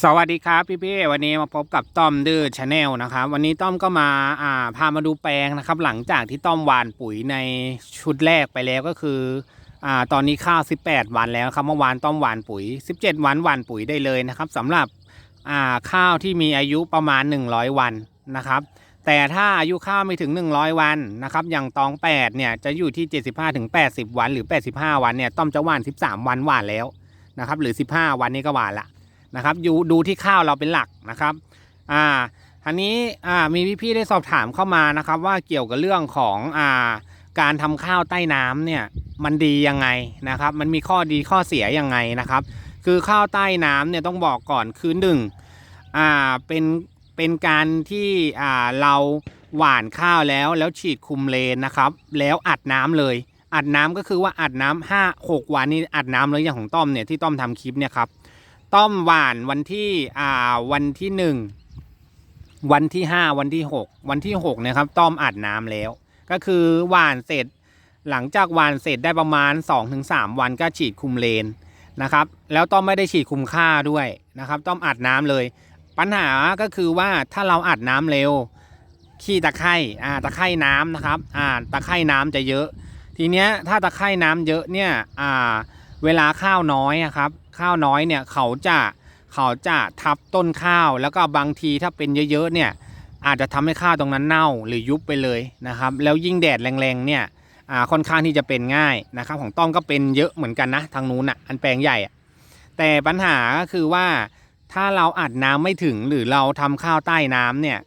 สวัสดีครับพี่พี่วันนี้มาพบกับต้อมดื้อชาแนลนะครับวันนี้ต้อมก็มาอ่าพามาดูแปลงนะครับ หลังจากที่ต้อมหวานปุ๋ยในชุดแรกไปแล้วก็คืออ่าตอนนี้ข้าว 18 วันแล้วครับเมื่อวานต้อมหวานปุ๋ย 17 วันหวานปุ๋ยได้เลยนะครับสำหรับอ่าข้าวที่มีอายุประมาณ 100 วันนะครับ แต่ถ้าอายุข้าวไม่ถึง 100 วันนะครับอย่างตอง 8 เนี่ยจะอยู่ที่ 75ถึง80 วันหรือ 85 วันเนี่ยต้อมจะหวาน 13 วันหวานแล้วนะครับหรือ 15 วันนี้ก็หวานละ นะครับอยู่ดูที่ข้าวเราเป็นหลักนะครับอ่าทีนี้อ่ามีพี่ๆได้สอบถามเข้ามานะครับ ว่าเกี่ยวกับเรื่องของอ่าการทำข้าวใต้น้ำเนี่ยมันดียังไงนะครับ มันมีข้อดีข้อเสียยังไงนะครับ คือข้าวใต้น้ำเนี่ยต้องบอกก่อนคือหนึ่งอ่าเป็นเป็นการที่อ่าเราหว่านข้าวแล้วแล้วฉีดคุมเลนนะครับ แล้วอัดน้ำเลย อัดน้ำก็คือว่าอัดน้ำห้าหกวันนี้อัดน้ำเลยอย่างของต้อมเนี่ยที่ต้อมทำคลิปเนี่ยครับ ต้อมหวานวันที่อ่าวันที่หนึ่งวันที่ห้าวันที่หกวันที่หกเนะครับ ต้อมอัดน้ำแล้ว ก็คือหวานเสร็จ หลังจากหวานเสร็จได้ประมาณ 2-3 วันก็ฉีดคุมเลนนะครับ แล้วต้อมไม่ได้ฉีดคุมค่าด้วยนะครับ ต้อมอัดน้ำเลย ปัญหาก็คือว่าถ้าเราอัดน้ำเร็ว ขี้ตะไคร่อ่าตะไคร่น้ำนะครับอ่าตะไคร่น้ำจะเยอะ ทีเนี้ยถ้าตะไคร่น้ำเยอะเนี่ยอ่าเวลาข้าวน้อยครับ ข้าวน้อยเนี่ยเขาจะเขาจะทับต้นข้าว แล้วก็บางทีถ้าเป็นเยอะๆเนี่ยอาจจะทำให้ข้าวตรงนั้นเน่าหรือยุบไปเลยนะครับแล้วยิ่งแดดแรงๆเนี่ยค่อนข้างที่จะเป็นง่ายนะครับของต้อมก็เป็นเยอะเหมือนกันนะทางนู้นอะอันแปลงใหญ่แต่ปัญหาก็คือว่าถ้าเราอัดน้ำไม่ถึงหรือเราทำข้าวใต้น้ำเนี่ย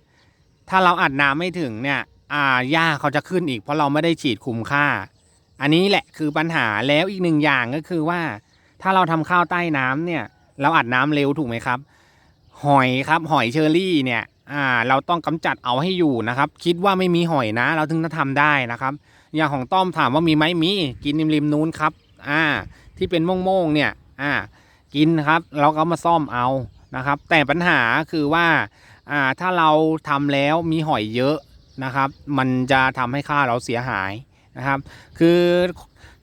ถ้าเราอัดน้ำไม่ถึงเนี่ยอ่าหญ้าเขาจะขึ้นอีกเพราะเราไม่ได้ฉีดคุมค่า อันนี้แหละคือปัญหาแล้วอีกหนึ่งอย่างก็คือว่า ถ้าเราทำข้าวใต้น้ำเนี่ย เราอัดน้ำเร็วถูกไหมครับ หอยครับหอยเชอรี่เนี่ยอ่าเราต้องกำจัดเอาให้อยู่นะครับ คิดว่าไม่มีหอยนะ เราถึงจะทำได้นะครับ อย่างของต้อมถามว่ามีไหมมีกินริมริมนู้นครับอ่าที่เป็นโม่งๆเนี่ยอ่ากินครับเราก็มาซ่อมเอานะครับ แต่ปัญหาคือว่าอ่าถ้าเราทำแล้วมีหอยเยอะนะครับ มันจะทำให้ข้าเราเสียหาย นะครับ คือ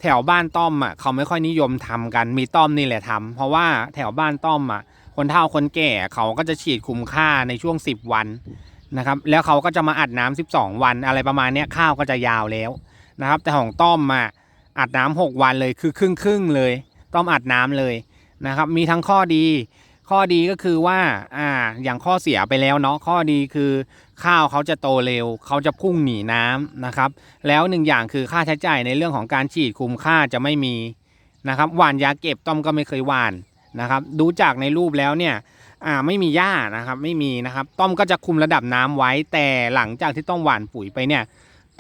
แถวบ้านต้อมอะเขาไม่ค่อยนิยมทำกันมีต้อมนี่แหละทำเพราะว่าแถวบ้านต้อมอะ คนเฒ่าคนแก่เขาก็จะฉีดคุมค่าในช่วง 10 วันนะครับ แล้วเขาก็จะมาอัดน้ำ12 วันอะไรประมาณนี้ข้าวก็จะยาวแล้วนะครับ แต่ของต้อมอะอัดน้ำ6วันเลยคือครึ่งครึ่งเลย ต้อมอัดน้ำเลยนะครับ มีทั้งข้อดี ข้อดีก็คือว่าอ่าอย่างข้อเสียไปแล้วเนาะข้อดีคือข้าวเขาจะโตเร็ว เขาจะพุ่งหนีน้ำนะครับ แล้วหนึ่งอย่างคือค่าใช้จ่ายในเรื่องของการฉีดคุมค่าจะไม่มีนะครับหว่านยาเก็บต้อมก็ไม่เคยหว่านนะครับ ดูจากในรูปแล้วเนี่ยอ่าไม่มีหญ้านะครับไม่มีนะครับ ต้อมก็จะคุมระดับน้ำไว้ แต่หลังจากที่ต้องหว่านปุ๋ยไปเนี่ย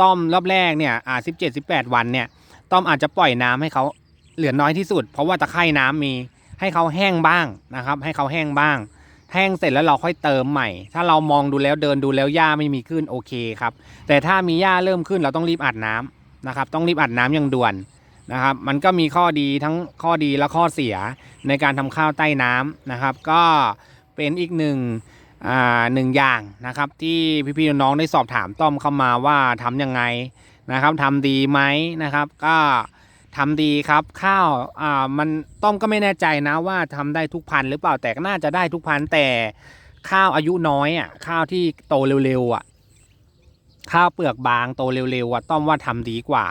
ต้อมรอบแรกเนี่ยอ่าสิบเจ็ดสิบแปดวันเนี่ยต้อมอาจจะปล่อยน้ำให้เขาเหลือน้อยที่สุด เพราะว่าตะไคร่น้ำมี ให้เขาแห้งบ้างนะครับ ให้เขาแห้งบ้าง แห้งเสร็จแล้วเราค่อยเติมใหม่ ถ้าเรามองดูแล้วเดินดูแล้วหญ้าไม่มีขึ้นโอเคครับ แต่ถ้ามีหญ้าเริ่มขึ้นเราต้องรีบอัดน้ำนะครับ ต้องรีบอัดน้ำอย่างด่วนนะครับ มันก็มีข้อดีทั้งข้อดีและข้อเสียในการทำข้าวใต้น้ำนะครับ ก็เป็นอีกหนึ่งอ่าหนึ่งอย่างนะครับที่พี่ๆน้องๆได้สอบถามต้อมเข้ามาว่าทำยังไงนะครับทำดีไหมนะครับ ก็ ทำดีครับข้าวอ่ามันต้อมก็ไม่แน่ใจนะว่าทำได้ทุกพันธุ์หรือเปล่าแต่ก็น่าจะได้ทุกพันธุ์แต่ข้าวอายุน้อยอะข้าวที่โตเร็วๆอะข้าวเปลือกบางโตเร็วๆอะต้อมว่าทำดีกว่า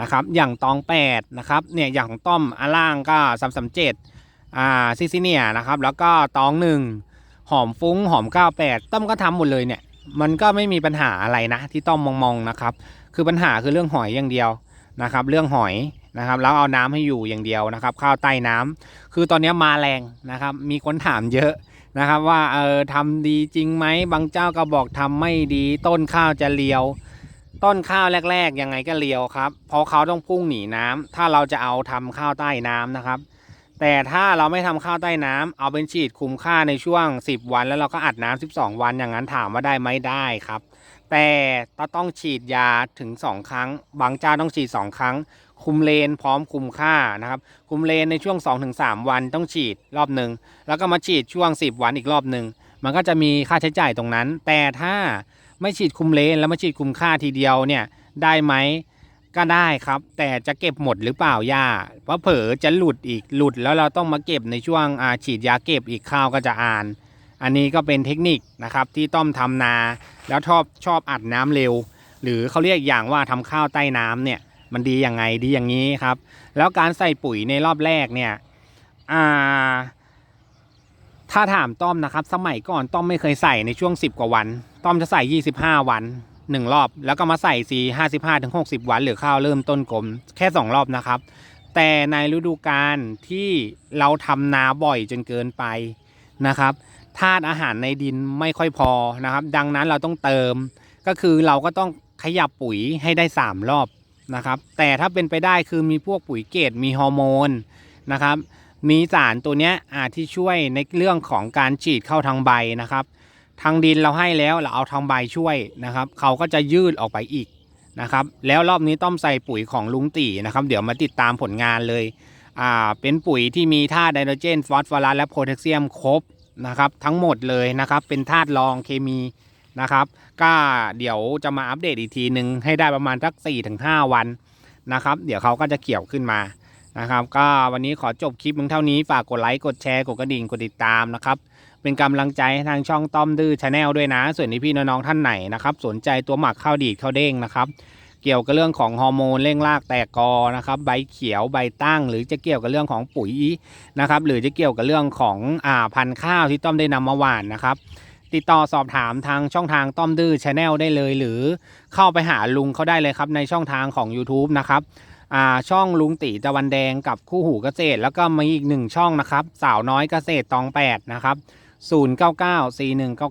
นะครับอย่างตองแปดนะครับเนี่ยอย่างของต้อมอาล่างก็สามสามเจ็ดอ่าซิซิเนียนะครับแล้วก็ตองหนึ่งหอมฟุ้งหอมเก้าแปดต้อมก็ทำหมดเลยเนี่ยมันก็ไม่มีปัญหาอะไรนะที่ต้อมมองๆนะครับคือปัญหาคือเรื่องหอยอย่างเดียวนะครับ เรื่องหอย นะครับแล้วเอาน้ำให้อยู่อย่างเดียวนะครับข้าวใต้น้ำคือตอนนี้มาแรงนะครับมีคนถามเยอะนะครับว่าเออทำดีจริงไหมบางเจ้าก็บอกทำไม่ดีต้นข้าวจะเลียว ต้นข้าวแรก ๆ ยังไงก็เลียวครับเพราะเขาต้องพุ่งหนีน้ำถ้าเราจะเอาทำข้าวใต้น้ำนะครับ แต่ถ้าเราไม่ทำข้าวใต้น้ำเอาเป็นฉีดคุมค่าในช่วง 10 วัน แล้วเราก็อัดน้ำ12 วันอย่างนั้นถามว่าได้ไหมได้ครับ แต่ต้องฉีดยาถึง 2 ครั้ง บางเจ้าต้องฉีด 2 ครั้ง คุมเลนพร้อมคุมค่านะครับ คุมเลนในช่วง 2-3 วันต้องฉีดรอบหนึ่งแล้วก็มาฉีดช่วง 10 วันอีกรอบหนึ่งมันก็จะมีค่าใช้จ่ายตรงนั้น แต่ถ้าไม่ฉีดคุมเลนแล้วมาฉีดคุมค่าทีเดียวเนี่ยได้ไหมก็ได้ครับ แต่จะเก็บหมดหรือเปล่าย่าเพราะเผลอจะหลุดอีกหลุดแล้วเราต้องมาเก็บในช่วงอาฉีดยาเก็บอีกข้าวก็จะอ่าน อันนี้ก็เป็นเทคนิคนะครับที่ต้อมทำนา แล้วชอบชอบอัดน้ำเร็ว หรือเขาเรียกอย่างว่าทำข้าวใต้น้ำเนี่ย มันดียังไงดีอย่างนี้ครับ แล้วการใส่ปุ๋ยในรอบแรกเนี่ยอ่าถ้าถามต้อมนะครับ สมัยก่อนต้อมไม่เคยใส่ในช่วง 10 กว่าวัน ต้อมจะใส่ 25 วัน 1 รอบ แล้วก็มาใส่สี55ถึง60วัน หรือข้าวเริ่มต้นกลมแค่ 2 รอบนะครับ แต่ในฤดูกาลที่เราทำนาบ่อยจนเกินไปนะครับธาตุอาหารในดินไม่ค่อยพอนะครับ ดังนั้นเราต้องเติม ก็คือเราก็ต้องขยับปุ๋ยให้ได้ 3 รอบ นะครับ แต่ถ้าเป็นไปได้คือมีพวกปุ๋ยเกตมีฮอร์โมนนะครับ มีสารตัวนี้อาที่ช่วยในเรื่องของการฉีดเข้าทางใบนะครับ ทางดินเราให้แล้วเราเอาทางใบช่วยนะครับ เขาก็จะยืดออกไปอีกนะครับ แล้วรอบนี้ต้อมใส่ปุ๋ยของลุงตีนะครับ เดี๋ยวมาติดตามผลงานเลยอ่าเป็นปุ๋ยที่มีธาตุไนโตรเจน ฟอสฟอรัสและโพแทสเซียมครบนะครับ ทั้งหมดเลยนะครับ เป็นธาตุรองเคมี นะครับ ก็เดี๋ยวจะมาอัปเดตอีกทีหนึ่งให้ได้ประมาณสัก4-5 วันนะครับ เดี๋ยวเขาก็จะเกี่ยวขึ้นมานะครับ ก็วันนี้ขอจบคลิปเพียงเท่านี้ฝากกดไลค์กดแชร์กดกระดิ่งกดติดตามนะครับ เป็นกำลังใจให้ทางช่องต้อมดื้อชาแนลด้วยนะ ส่วนที่พี่น้องๆท่านไหนนะครับสนใจตัวหมักข้าวดีดข้าวเด้งนะครับเกี่ยวกับเรื่องของฮอร์โมนเร่งรากแตกกอนะครับใบเขียวใบตั้ง หรือจะเกี่ยวกับเรื่องของปุ๋ยนะครับหรือจะเกี่ยวกับเรื่องของอ่าพันธุ์ข้าวที่ต้อมได้นำมาหว่านนะครับ ติดต่อสอบถามทางช่องทางต้อมดื้อชาแนลได้เลย หรือเข้าไปหาลุงเขาได้เลยครับในช่องทางของ YouTube นะครับอ่าช่องลุงตีตะวันแดงกับคู่หูเกษตร แล้วก็มีอีกหนึ่งช่องนะครับ สาวน้อยเกษตรตองแปดนะครับ0 9 9 4 1 9